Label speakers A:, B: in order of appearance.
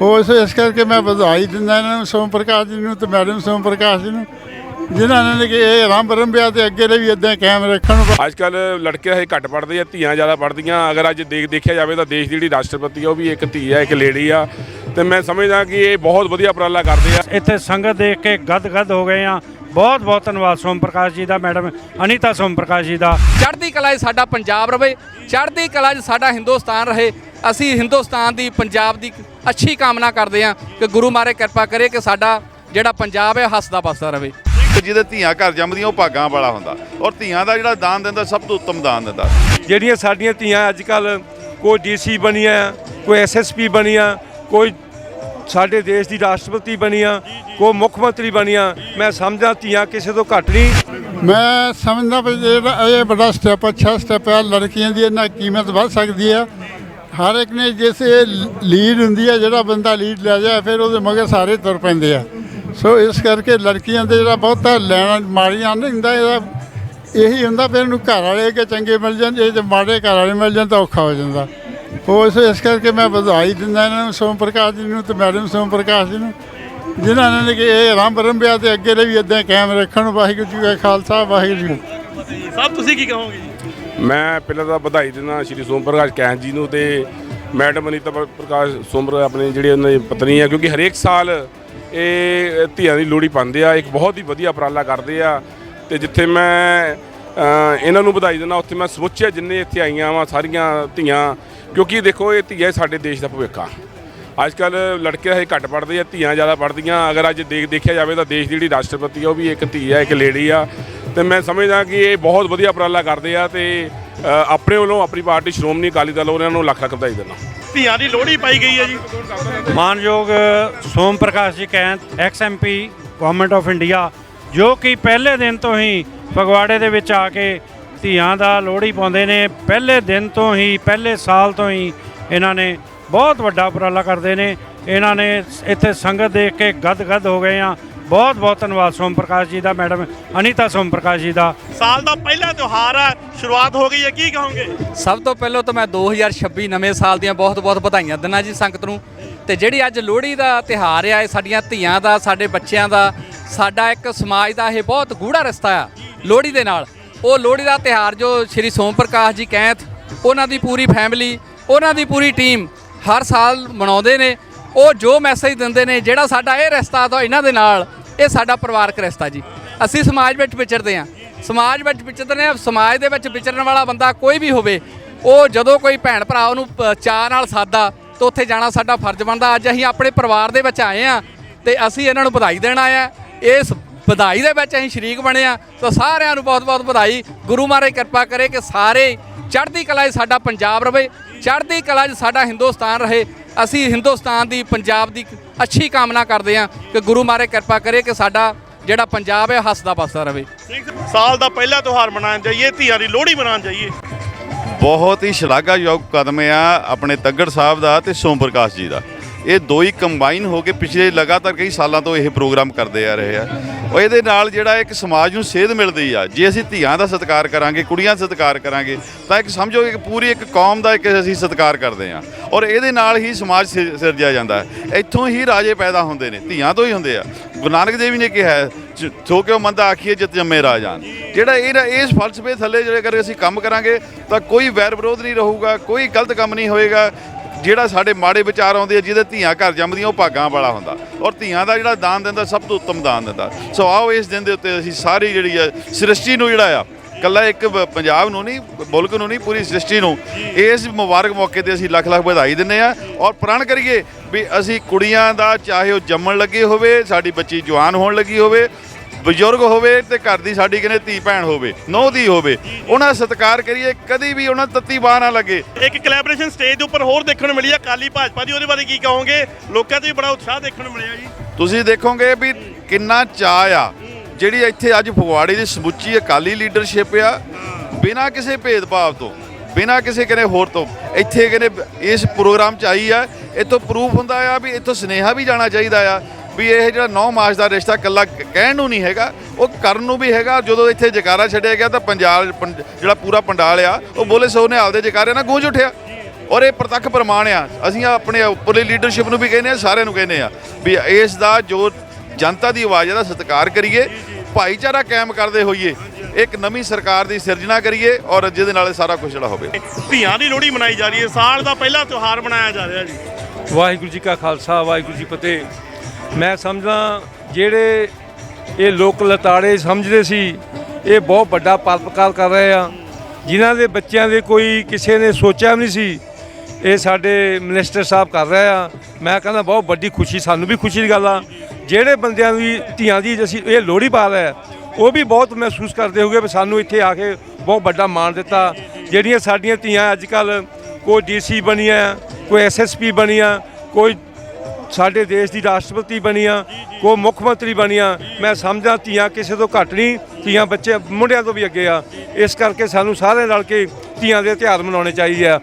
A: ਉਹ ਇਸ ਇਸ ਕਰਕੇ ਮੈਂ ਵਧਾਈ ਦਿੰਦਾ ਇਹਨਾਂ ਨੂੰ ਸੋਮ ਪ੍ਰਕਾਸ਼ ਜੀ ਨੂੰ ਤੇ ਮੈਡਮ ਸੋਮ ਪ੍ਰਕਾਸ਼ ਜੀ ਨੂੰ ਜਿਨ੍ਹਾਂ ਨੇ ਕਿ ਇਹ ਆਰੰਭ ਰੰਭਿਆ ਤੇ ਅੱਗੇ ਲਈ ਵੀ ਇਦਾਂ ਕਾਇਮ ਰੱਖਣ।
B: ਅੱਜ ਕੱਲ ਲੜਕੇ ਹਜੇ ਘੱਟ ਪੜ੍ਹਦੇ ਆ ਧੀਆਂ ਜ਼ਿਆਦਾ ਪੜ੍ਹਦੀਆਂ। ਅਗਰ ਅੱਜ ਦੇਖ ਦੇਖਿਆ ਜਾਵੇ ਤਾਂ ਦੇਸ਼ ਦੀ ਜਿਹੜੀ ਰਾਸ਼ਟਰਪਤੀ ਆ ਉਹ ਵੀ ਇੱਕ ਧੀ ਆ ਇੱਕ ਲੇਡੀ ਆ। ਤੇ ਮੈਂ ਸਮਝਦਾ ਕਿ ਇਹ ਬਹੁਤ ਵਧੀਆ ਉਪਰਾਲਾ ਕਰਦੇ ਆ।
C: ਇੱਥੇ ਸੰਗਤ ਦੇਖ ਕੇ ਗਦ-ਗਦ ਹੋ ਗਏ ਆ। ਬਹੁਤ ਬਹੁਤ ਧੰਨਵਾਦ ਸੋਮ ਪ੍ਰਕਾਸ਼ ਜੀ ਦਾ ਮੈਡਮ ਅਨੀਤਾ ਸੋਮ ਪ੍ਰਕਾਸ਼ ਜੀ ਦਾ।
D: ਚੜ੍ਹਦੀ ਕਲਾ 'ਚ ਸਾਡਾ ਪੰਜਾਬ ਰਵੇ ਚੜ੍ਹਦੀ ਕਲਾ 'ਚ ਸਾਡਾ ਹਿੰਦੁਸਤਾਨ ਰਹੇ। ਅਸੀਂ ਹਿੰਦੁਸਤਾਨ ਦੀ ਪੰਜਾਬ ਦੀ ਅੱਛੀ ਕਾਮਨਾ ਕਰਦੇ ਹਾਂ ਕਿ ਗੁਰੂ ਮਾਰੇ ਕਿਰਪਾ ਕਰੇ ਕਿ ਸਾਡਾ ਜਿਹੜਾ ਪੰਜਾਬ ਹੈ ਹੱਸਦਾ ਬਸਦਾ
E: ਤੇ ਜਿਹਦੇ ਧੀਆਂ ਘਰ ਜੰਮਦੀਆਂ ਉਹ ਭਾਗਾਂ ਵਾਲਾ ਹੁੰਦਾ। ਔਰ ਧੀਆਂ ਦਾ ਜਿਹੜਾ ਦਾਨ ਦਿੰਦਾ ਸਭ ਤੋਂ ਉੱਤਮ ਦਾਨ ਦਿੰਦਾ।
F: ਜਿਹੜੀਆਂ ਸਾਡੀਆਂ ਧੀਆਂ ਅੱਜ ਕੱਲ ਕੋਈ ਡੀਸੀ ਬਣੀਆਂ ਕੋਈ ਐਸਐਸਪੀ ਬਣੀਆਂ ਕੋਈ ਸਾਡੇ ਦੇਸ਼ ਦੀ ਰਾਸ਼ਟਰਪਤੀ ਬਣੀਆਂ ਕੋਈ ਮੁੱਖ ਮੰਤਰੀ ਬਣੀਆਂ ਮੈਂ ਸਮਝਦਾ ਧੀਆਂ ਕਿਸੇ ਤੋਂ ਘੱਟ ਨਹੀਂ।
A: ਮੈਂ ਸਮਝਦਾ ਵੀ ਇਹ ਬੜਾ ਸਟੈਪ ਅੱਛਾ ਸਟੈਪ ਹੈ ਲੜਕੀਆਂ ਦੀ ਇਹਨਾਂ ਕੀਮਤ ਵੱਧ ਸਕਦੀ ਹੈ ਹਰ ਇੱਕ ਨੇ ਜਿਸ ਲੀਡ ਹੁੰਦੀ ਹੈ, ਜਿਹੜਾ ਬੰਦਾ ਲੀਡ ਲੈ ਜਾਏ, ਫਿਰ ਉਹਦੇ ਮਗਰ ਸਾਰੇ ਤੁਰ ਪੈਂਦੇ ਆ। ਸੋ ਇਸ ਕਰਕੇ ਲੜਕੀਆਂ ਦੇ ਜਿਹੜਾ ਬਹੁਤਾ ਲੈਣਾ, ਮਾੜੀਆਂ ਨਹੀਂ ਹੁੰਦਾ, ਇਹਦਾ ਇਹੀ ਹੁੰਦਾ, ਫਿਰ ਇਹਨੂੰ ਘਰ ਵਾਲੇ ਕਿ ਚੰਗੇ ਮਿਲ ਜਾਣ ਜੇ ਤੇ ਮਾੜੇ ਘਰ ਵਾਲੇ ਮਿਲ ਜਾਣ ਤਾਂ ਔਖਾ ਹੋ ਜਾਂਦਾ। ਉਹ ਇਸ ਇਸ ਕਰਕੇ ਮੈਂ ਵਧਾਈ ਦਿੰਦਾ ਇਹਨਾਂ ਨੂੰ, ਸੋਮ ਪ੍ਰਕਾਸ਼ ਜੀ ਨੂੰ ਤੇ ਮੈਡਮ ਸੋਮ ਪ੍ਰਕਾਸ਼ ਜੀ ਨੂੰ, ਜਿਨ੍ਹਾਂ ਨੇ ਕਿ ਇਹ ਆਰੰਭ ਰੰਭਿਆ ਤੇ ਅੱਗੇ ਲਈ ਵੀ ਇਦਾਂ ਕਾਇਮ ਰੱਖਣ ਵਾਹਿਗੁਰੂ ਜੀ ਕਾ ਖਾਲਸਾ, ਵਾਹਿਗੁਰੂ ਜੀ ਕੀ
G: ਸਭ ਤੁਸੀਂ ਕੀ ਕਹੋਗੇ ਜੀ?
B: ਮੈਂ ਪਹਿਲਾਂ ਤਾਂ ਵਧਾਈ ਦਿੰਦਾ ਸ਼੍ਰੀ ਸੋਮ ਪ੍ਰਕਾਸ਼ ਕੈਂਥ ਜੀ ਨੂੰ ਤੇ ਮੈਡਮ ਅਨੀਤਾ ਪ- ਪ੍ਰਕਾਸ਼ ਸੋਮਰ ਆਪਣੇ ਜਿਹੜੇ ਉਹਨਾਂ ਦੀ ਪਤਨੀ ਆ, ਕਿਉਂਕਿ ਹਰੇਕ ਸਾਲ ਇਹ ਧੀਆਂ ਦੀ ਲੋਹੜੀ ਪਾਉਂਦੇ ਆ, ਇੱਕ ਬਹੁਤ ਹੀ ਵਧੀਆ ਉਪਰਾਲਾ ਕਰਦੇ ਆ ਤੇ ਜਿੱਥੇ ਮੈਂ ਇਹਨਾਂ ਨੂੰ ਵਧਾਈ ਦਿੰਦਾ, ਉੱਥੇ ਮੈਂ ਸੋਚਿਆ ਜਿੰਨੇ ਇੱਥੇ ਆਈਆਂ ਵਾ, ਸਾਰੀਆਂ ਧੀਆਂ, ਕਿਉਂਕਿ ਦੇਖੋ ਇਹ ਧੀਆਂ ਸਾਡੇ ਦੇਸ਼ ਦਾ ਭਵਿੱਖ ਆ। ਅੱਜ ਕੱਲ ਲੜਕੇ ਹਜੇ ਘੱਟ ਪੜ੍ਹਦੇ ਆ, ਧੀਆਂ ਜ਼ਿਆਦਾ ਪੜ੍ਹਦੀਆਂ, ਅਗਰ ਅੱਜ ਦੇਖ ਦੇਖਿਆ ਜਾਵੇ ਤਾਂ ਦੇਸ਼ ਦੀ ਜਿਹੜੀ ਰਾਸ਼ਟਰਪਤੀ ਆ, ਉਹ ਵੀ ਇੱਕ ਧੀ ਆ, ਇੱਕ ਲੇਡੀ ਆ। ਤੇ ਮੈਂ ਸਮਝਦਾ ਕਿ ਇਹ ਬਹੁਤ ਵਧੀਆ ਉਪਰਾਲਾ ਕਰਦੇ ਆ ਤੇ ਆਪਣੇ ਵੱਲੋਂ ਆਪਣੀ ਪਾਰਟੀ ਸ਼੍ਰੋਮਣੀ ਅਕਾਲੀ ਦਲ ਉਹਨਾਂ ਨੂੰ ਲੱਖ ਲੱਖ ਵਧਾਈ ਦਿੰਦਾ।
G: ਧੀਆਂ ਦੀ ਲੋਹੜੀ ਪਾਈ ਗਈ ਹੈ ਜੀ।
C: ਮਾਨਯੋਗ Som Prakash ji Kainth ex MP government of India ਜੋ ਕਿ ਪਹਿਲੇ ਦਿਨ ਤੋਂ ਹੀ ਫਗਵਾੜੇ ਦੇ ਵਿੱਚ ਆ ਕੇ ਧੀਆਂ ਦਾ ਲੋਹੜੀ ਪਾਉਂਦੇ ਨੇ ਪਹਿਲੇ ਦਿਨ ਤੋਂ ਹੀ ਪਹਿਲੇ ਸਾਲ ਤੋਂ ਹੀ ਇਹਨਾਂ ਨੇ ਬਹੁਤ ਵੱਡਾ ਉਪਰਾਲਾ ਕਰਦੇ ਨੇ। ਇਹਨਾਂ ਨੇ ਇੱਥੇ ਸੰਗਤ ਦੇਖ ਕੇ ਗਦ-ਗਦ ਹੋ ਗਏ ਆ। ਬਹੁਤ ਬਹੁਤ ਧੰਨਵਾਦ ਸੋਮ ਪ੍ਰਕਾਸ਼ ਜੀ ਦਾ ਮੈਡਮ ਅਨੀਤਾ ਸੋਮ ਪ੍ਰਕਾਸ਼ ਜੀ ਦਾ।
G: ਸਾਲ ਦਾ ਪਹਿਲਾ ਤਿਉਹਾਰ ਆ ਸ਼ੁਰੂਆਤ ਹੋ ਗਈ ਹੈ ਕੀ ਕਹੋਗੇ?
D: ਸਭ ਤੋਂ ਪਹਿਲਾਂ ਤਾਂ ਮੈਂ 2026 ਨਵੇਂ ਸਾਲ ਦੀਆਂ ਬਹੁਤ-ਬਹੁਤ ਵਧਾਈਆਂ ਦਿੰਦਾ ਜੀ ਸੰਗਤ ਨੂੰ। ਤੇ ਜਿਹੜੀ ਅੱਜ ਲੋਹੜੀ ਦਾ ਤਿਹਾਰ ਆ ਇਹ ਸਾਡੀਆਂ ਧੀਆਂ ਦਾ ਸਾਡੇ ਬੱਚਿਆਂ ਦਾ ਸਾਡਾ ਇੱਕ ਸਮਾਜ ਦਾ ਇਹ ਬਹੁਤ ਗੂੜਾ ਰਿਸ਼ਤਾ ਆ ਲੋਹੜੀ ਦੇ ਨਾਲ। ਉਹ ਲੋਹੜੀ ਦਾ ਤਿਹਾਰ ਜੋ ਸ਼੍ਰੀ ਸੋਮ ਪ੍ਰਕਾਸ਼ ਜੀ ਕੈਂਥ ਉਹਨਾਂ ਦੀ ਪੂਰੀ ਫੈਮਿਲੀ ਉਹਨਾਂ ਦੀ ਪੂਰੀ ਟੀਮ ਹਰ ਸਾਲ ਮਨਾਉਂਦੇ ਨੇ। ਉਹ ਜੋ ਮੈਸੇਜ ਦਿੰਦੇ ਨੇ, ਜਿਹੜਾ ਸਾਡਾ ਇਹ ਰਿਸ਼ਤਾ ਤਾਂ ਇਹਨਾਂ ਦੇ ਨਾਲ, ਇਹ ਸਾਡਾ ਪਰਿਵਾਰਕ ਰਿਸ਼ਤਾ ਜੀ। ਅਸੀਂ ਸਮਾਜ ਵਿੱਚ ਵਿਚਰਦੇ ਹਾਂ। ਸਮਾਜ ਵਿੱਚ ਵਿਚਰਦੇ ਹਾਂ, ਸਮਾਜ ਦੇ ਵਿੱਚ ਵਿਚਰਨ ਵਾਲਾ ਬੰਦਾ ਕੋਈ ਵੀ ਹੋਵੇ, ਉਹ ਜਦੋਂ ਕੋਈ ਭੈਣ ਭਰਾ ਉਹਨੂੰ ਪ- ਚਾਅ ਨਾਲ ਸਾਦਾ, ਤਾਂ ਉੱਥੇ ਜਾਣਾ ਸਾਡਾ ਫਰਜ਼ ਬਣਦਾ। ਅੱਜ ਅਸੀਂ ਆਪਣੇ ਪਰਿਵਾਰ ਦੇ ਵਿੱਚ ਆਏ ਆ ਤੇ ਅਸੀਂ ਇਹਨਾਂ ਨੂੰ ਵਧਾਈ ਦੇਣ ਆਏ ਆ ਇਸ ਵਧਾਈ ਦੇ ਵਿੱਚ ਅਸੀਂ ਸ਼ਰੀਕ ਬਣੇ ਆ ਤਾਂ ਸਾਰਿਆਂ ਨੂੰ ਬਹੁਤ-ਬਹੁਤ ਵਧਾਈ। ਗੁਰੂ ਮਹਾਰਾਜ ਕਿਰਪਾ ਕਰੇ ਕਿ ਸਾਰੇ ਚੜ੍ਹਦੀ ਕਲਾ 'ਚ ਸਾਡਾ ਪੰਜਾਬ ਰਵੇ, ਚੜ੍ਹਦੀ ਕਲਾ 'ਚ ਸਾਡਾ ਹਿੰਦੁਸਤਾਨ ਰਹੇ। ਅਸੀਂ ਹਿੰਦੁਸਤਾਨ ਦੀ ਪੰਜਾਬ ਦੀ ਅੱਛੀ ਕਾਮਨਾ ਕਰਦੇ ਹਾਂ ਕਿ ਗੁਰੂ ਮਹਾਰਾਜ ਕਿਰਪਾ ਕਰੇ ਕਿ ਸਾਡਾ ਜਿਹੜਾ ਪੰਜਾਬ ਹੈ ਹੱਸਦਾ ਬਸਦਾ ਰਵੇ
G: ਸਾਲ ਦਾ ਪਹਿਲਾ ਤਿਉਹਾਰ ਮਨਾਉਣ ਜਾਈਏ ਧੀਆਂ ਦੀ ਲੋਹੜੀ ਮਨਾਉਣ ਜਾਈਏ।
E: ਬਹੁਤ ਹੀ ਸ਼ਲਾਘਾਯੋਗ ਕਦਮ ਆ ਆਪਣੇ ਤੱਗੜ ਸਾਹਿਬ ਦਾ ਤੇ ਸੋਮ ਪ੍ਰਕਾਸ਼ ਜੀ ਦਾ। ਇਹ ਦੋ ਹੀ ਕੰਬਾਈਨ ਹੋ ਕੇ ਪਿਛਲੇ ਲਗਾਤਾਰ ਕਈ ਸਾਲਾਂ ਤੋਂ ਇਹ ਪ੍ਰੋਗਰਾਮ ਕਰਦੇ ਆ ਰਹੇ ਆ। ਉਹ ਇਹਦੇ ਨਾਲ ਜਿਹੜਾ ਇੱਕ ਸਮਾਜ ਨੂੰ ਸੇਧ ਮਿਲਦੀ ਆ। ਜੇ ਅਸੀਂ ਧੀਆਂ ਦਾ ਸਤਿਕਾਰ ਕਰਾਂਗੇ ਕੁੜੀਆਂ ਦਾ ਸਤਿਕਾਰ ਕਰਾਂਗੇ ਤਾਂ ਇੱਕ ਸਮਝੋ ਇੱਕ ਪੂਰੀ ਇੱਕ ਕੌਮ ਦਾ ਇੱਕ ਅਸੀਂ ਸਤਿਕਾਰ ਕਰਦੇ ਆ। ਔਰ ਇਹਦੇ ਨਾਲ ਹੀ ਸਮਾਜ ਸਿ- ਸਿਰਜਿਆ ਜਾਂਦਾ ਹੈ। ਇੱਥੋਂ ਹੀ ਰਾਜੇ ਪੈਦਾ ਹੁੰਦੇ ਨੇ ਧੀਆਂ ਤੋਂ ਹੀ ਹੁੰਦੇ ਆ। ਗੁਰੂ ਨਾਨਕ ਦੇਵ ਜੀ ਨੇ ਕਿਹਾ ਹੈ, ਜ- ਸੋ ਕਿਉ ਮੰਦਾ ਆਖੀਏ ਜਿਤ ਜੰਮੇ ਰਾਜਾਨ। ਜਿਹੜਾ ਇਹਦਾ ਇਸ ਫਲਸਫੇ ਥੱਲੇ ਜਿਹੜੇ ਕਰ ਅਸੀਂ ਕੰਮ ਕਰਾਂਗੇ ਤਾਂ ਕੋਈ ਵੈਰ ਵਿਰੋਧ ਨਹੀਂ ਰਹੂਗਾ ਕੋਈ ਗਲਤ ਕੰਮ ਨਹੀਂ ਹੋਏਗਾ। ਜਿਹੜਾ ਸਾਡੇ ਮਾੜੇ ਵਿਚਾਰ ਆਉਂਦੇ ਆ, ਜਿਹਦੇ ਧੀਆਂ ਘਰ ਜੰਮਦੀਆਂ, ਉਹ ਭਾਗਾਂ ਵਾਲਾ ਹੁੰਦਾ। ਔਰ ਧੀਆਂ ਦਾ ਜਿਹੜਾ ਦਾਨ ਦਿੰਦਾ, ਸਭ ਤੋਂ ਉੱਤਮ ਦਾਨ ਦਿੰਦਾ। ਸੋ ਆਓ ਇਸ ਦਿਨ ਦੇ ਉੱਤੇ ਅਸੀਂ ਸਾਰੀ ਜਿਹੜੀ ਆ, ਸ੍ਰਿਸ਼ਟੀ ਨੂੰ ਜਿਹੜਾ ਆ ਕੱਲਾ ਇੱਕ ਪੰਜਾਬ ਨੂੰ ਨਹੀਂ, ਮੁਲਕ ਨੂੰ ਨਹੀਂ, ਪੂਰੀ ਸ੍ਰਿਸ਼ਟੀ ਨੂੰ, ਇਸ ਮੁਬਾਰਕ ਮੌਕੇ ਤੇ ਅਸੀਂ ਲੱਖ ਲੱਖ ਵਧਾਈ ਦਿੰਨੇ ਆ। ਔਰ ਪ੍ਰਣ ਕਰੀਏ ਵੀ ਅਸੀਂ ਕੁੜੀਆਂ ਦਾ, ਚਾਹੇ ਉਹ ਜੰਮਣ ਲੱਗੇ ਹੋਵੇ, ਸਾਡੀ ਬੱਚੀ ਜਵਾਨ ਹੋਣ ਲੱਗੀ ਹੋਵੇ ਬਜ਼ੁਰਗ ਹੋਵੇ ਤੇ ਘਰ ਦੀ ਸਾਡੀ ਕਹਿੰਦੇ ਧੀ ਭੈਣ ਹੋਵੇ ਨੌ ਦੀ ਹੋਵੇ ਉਹਨਾਂ ਦਾ ਸਤਿਕਾਰ ਕਰੀਏ ਕਦੀ ਵੀ ਉਹਨਾਂ ਤੱਤੀ ਬਾਹ ਨਾ ਲੱਗੇ।
G: ਇੱਕ ਕੋਲੈਬੋਰੇਸ਼ਨ ਸਟੇਜ ਦੇ ਉੱਪਰ ਹੋਰ ਦੇਖਣ ਨੂੰ ਮਿਲੀ ਆ ਕਾਲੀ ਭਾਜਪਾ ਦੀ ਉਹਦੇ ਬਾਰੇ ਕੀ ਕਹੋਗੇ? ਲੋਕਾਂ 'ਚ ਵੀ ਬੜਾ ਉਤਸ਼ਾਹ ਦੇਖਣ ਨੂੰ ਮਿਲਿਆ ਜੀ।
E: ਤੁਸੀਂ ਦੇਖੋਗੇ ਵੀ ਕਿੰਨਾ ਚਾਅ ਆ ਜਿਹੜੀ ਇੱਥੇ ਅੱਜ ਫਗਵਾੜੇ ਦੀ ਸਮੁੱਚੀ ਅਕਾਲੀ ਲੀਡਰਸ਼ਿਪ ਆ ਬਿਨਾਂ ਕਿਸੇ ਭੇਦਭਾਵ ਤੋਂ ਬਿਨਾਂ ਕਿਸੇ ਕਹਿੰਦੇ ਹੋਰ ਤੋਂ ਇੱਥੇ ਕਹਿੰਦੇ ਇਸ ਪ੍ਰੋਗਰਾਮ 'ਚ ਆਈ ਆ ਇੱਥੋਂ ਪ੍ਰੂਫ ਹੁੰਦਾ ਆ ਵੀ ਇੱਥੋਂ ਸੁਨੇਹਾ ਵੀ ਜਾਣਾ ਚਾਹੀਦਾ ਆ ਵੀ ਇਹ ਜਿਹੜਾ 9 ਮਾਰਚ ਦਾ ਰਿਸ਼ਤਾ ਕੱਲਾ ਕਹਿਣ ਨੂੰ ਨਹੀਂ ਹੈਗਾ ਉਹ ਕਰਨ ਨੂੰ ਵੀ ਹੈਗਾ ਜਦੋਂ ਇੱਥੇ ਜਕਾਰਾ ਛੱਡਿਆ ਗਿਆ ਤਾਂ ਪੰਜਾਬ ਪੰ- ਜਿਹੜਾ ਪੂਰਾ ਪੰਡਾਲ ਆ ਉਹ ਬੋਲੇ ਸੋ ਨਿਹਾਲ ਦੇ ਜਕਾਰੇ ਨਾਲ ਗੂੰਜ ਉੱਠਿਆ। ਔਰ ਇਹ ਪ੍ਰਤੱਖ ਪ੍ਰਮਾਣ ਆ ਅਸੀਂ ਆਪਣੇ ਉੱਪਰਲੀ ਲੀਡਰਸ਼ਿਪ ਨੂੰ ਵੀ ਕਹਿੰਦੇ ਆ ਸਾਰਿਆਂ ਨੂੰ ਕਹਿੰਦੇ ਆ ਵੀ ਇਸ ਦਾ ਜੋ ਜਨਤਾ ਦੀ ਆਵਾਜ਼ ਦਾ ਸਤਿਕਾਰ ਕਰੀਏ ਭਾਈਚਾਰਾ ਕਾਇਮ ਕਰਦੇ ਹੋਈਏ ਇੱਕ ਨਵੀਂ ਸਰਕਾਰ ਦੀ ਸਿਰਜਣਾ ਕਰੀਏ ਔਰ ਜਿਹਦੇ ਨਾਲ ਇਹ ਸਾਰਾ ਕੁਝ ਜਿਹੜਾ ਹੋਵੇ।
G: ਧੀਆਂ ਦੀ ਲੋਹੜੀ ਮਨਾਈ ਜਾ ਰਹੀ ਹੈ ਸਾਲ ਦਾ ਪਹਿਲਾ ਤਿਉਹਾਰ ਮਨਾਇਆ ਜਾ ਰਿਹਾ ਜੀ।
F: ਵਾਹਿਗੁਰੂ ਜੀ ਕਾ ਖਾਲਸਾ ਵਾਹਿਗੁਰੂ ਜੀ ਫਤਿਹ। ਮੈਂ ਸਮਝਦਾ ਜਿਹੜੇ ਇਹ ਲੋਕ ਲਤਾੜੇ ਸਮਝਦੇ ਸੀ, ਇਹ ਬਹੁਤ ਵੱਡਾ ਪਰਪਕਾਰ ਕਰ ਰਹੇ ਆ। ਜਿਨ੍ਹਾਂ ਦੇ ਬੱਚਿਆਂ ਦੇ ਕੋਈ ਕਿਸੇ ਨੇ ਸੋਚਿਆ ਵੀ ਨਹੀਂ ਸੀ, ਇਹ ਸਾਡੇ ਮਿਨਿਸਟਰ ਸਾਹਿਬ ਕਰ ਰਹੇ ਆ। ਮੈਂ ਕਹਿੰਦਾ ਬਹੁਤ ਵੱਡੀ ਖੁਸ਼ੀ, ਸਾਨੂੰ ਵੀ ਖੁਸ਼ੀ ਦੀ ਗੱਲ ਆ। ਜਿਹੜੇ ਬੰਦਿਆਂ ਦੀ ਧੀਆਂ ਦੀ ਅਸੀਂ ਇਹ ਲੋਹੜੀ ਪਾ ਰਹੇ ਆ, ਉਹ ਵੀ ਬਹੁਤ ਮਹਿਸੂਸ ਕਰਦੇ ਹੋਗੇ ਵੀ ਸਾਨੂੰ ਇੱਥੇ ਆ ਕੇ ਬਹੁਤ ਵੱਡਾ ਮਾਣ ਦਿੱਤਾ। ਜਿਹੜੀਆਂ ਸਾਡੀਆਂ ਧੀਆਂ ਅੱਜ ਕੱਲ ਕੋਈ ਡੀਸੀ ਬਣੀਆਂ, ਕੋਈ ਐਸਐਸਪੀ ਬਣੀਆਂ, ਕੋਈ ਸਾਡੇ ਦੇਸ਼ ਦੀ ਰਾਸ਼ਟਰਪਤੀ ਬਣੀਆਂ ਕੋਈ ਮੁੱਖ ਮੰਤਰੀ ਬਣੀਆਂ। ਮੈਂ ਸਮਝਦਾ ਧੀਆਂ ਕਿਸੇ ਤੋਂ ਘੱਟ ਨਹੀਂ ਧੀਆਂ ਬੱਚੇ ਮੁੰਡਿਆਂ ਤੋਂ ਵੀ ਅੱਗੇ ਆ। ਇਸ ਕਰਕੇ ਸਾਨੂੰ ਸਾਰੇ ਰਲ ਕੇ ਧੀਆਂ ਦੇ ਤਿਉਹਾਰ ਮਨਾਉਣੇ ਚਾਹੀਦੇ ਆ।